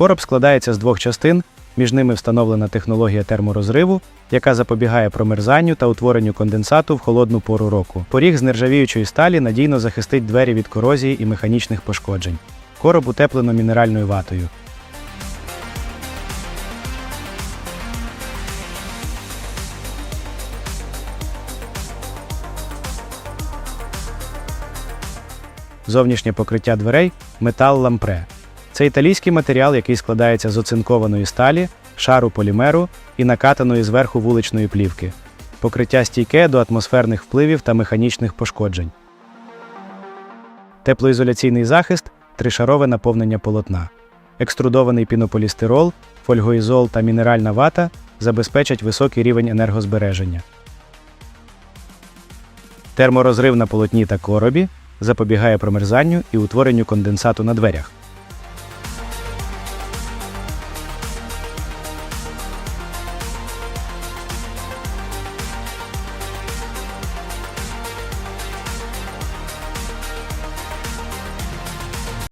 Короб складається з двох частин, між ними встановлена технологія терморозриву, яка запобігає промерзанню та утворенню конденсату в холодну пору року. Поріг з нержавіючої сталі надійно захистить двері від корозії і механічних пошкоджень. Короб утеплено мінеральною ватою. Зовнішнє покриття дверей метал лампре. Це італійський матеріал, який складається з оцинкованої сталі, шару полімеру і накатаної зверху вуличної плівки. Покриття стійке до атмосферних впливів та механічних пошкоджень. Теплоізоляційний захист тришарове наповнення полотна. Екструдований пінополістирол, фольгоізол та мінеральна вата забезпечать високий рівень енергозбереження. Терморозрив на полотні та коробі запобігає промерзанню і утворенню конденсату на дверях.